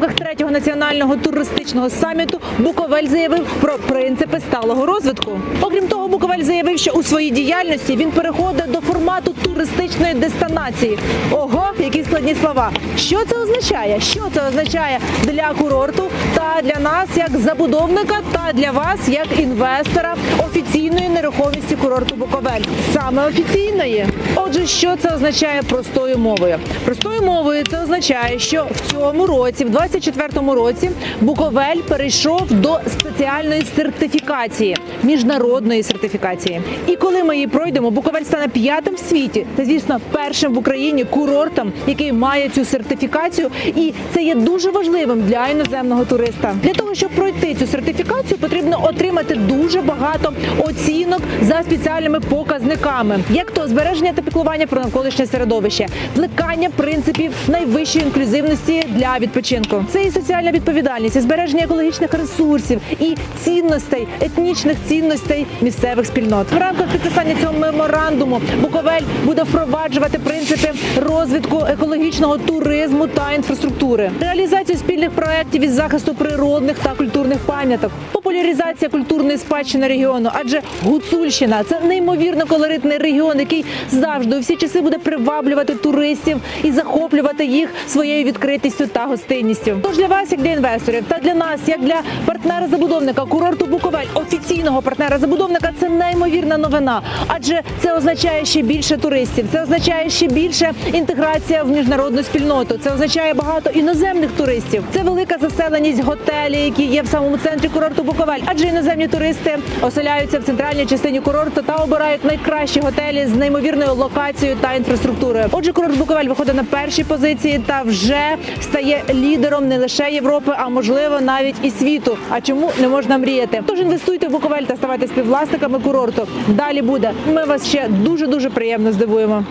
рамках третього національного туристичного саміту Буковель заявив про принципи сталого розвитку. Окрім того, Буковель заявив, що у своїй діяльності він переходить до формату туристичної дестинації. Ого, які складні слова! Що це означає? Що це означає для курорту та для нас як забудовника, та для вас як інвестора нерухомості курорту Буковель? Саме офіційної. Отже, що це означає простою мовою? Простою мовою це означає, що в цьому році, в 24-му році, Буковель перейшов до спеціальної сертифікації, міжнародної сертифікації. І коли ми її пройдемо, Буковель стане п'ятим в світі та, звісно, першим в Україні курортом, який має цю сертифікацію. І це є дуже важливим для іноземного туриста. Для того щоб пройти цю сертифікацію, потрібно отримати дуже багато оцінок за спеціальними показниками, як то збереження та піклування про навколишнє середовище, плекання принципів найвищої інклюзивності для відпочинку. Це і соціальна відповідальність, і збереження екологічних ресурсів і цінностей, етнічних цінностей місцевих спільнот. В рамках підписання цього меморандуму Буковель буде впроваджувати принципи розвитку екологічного туризму та інфраструктури, реалізацію спільних проєктів із захисту природних та культурних пам'яток, популяризація культурної спадщини регіону. Адже Гуцульщина це неймовірно колоритний регіон, який завжди у всі часи буде приваблювати туристів і захоплювати їх своєю відкритістю та гостинністю. Тож для вас, як для інвесторів, та для нас, як для партнера забудовника курорту Буковель, офіційного партнера забудовника, це неймовірна новина. Адже це означає ще більше туристів, це означає ще більше інтеграція в міжнародну спільноту. Це означає багато іноземних туристів. Це велика заселеність готелів, які є в самому центрі курорту Буковель. Адже іноземні туристи оселяються в центральній частині курорту та обирають найкращі готелі з неймовірною локацією та інфраструктурою. Отже, курорт Буковель виходить на перші позиції та вже стає лідером не лише Європи, а можливо навіть і світу. А чому не можна мріяти? Тож інвестуйте в Буковель та ставайте співвласниками курорту. Далі буде. Ми вас ще дуже дуже приємно здивуємо.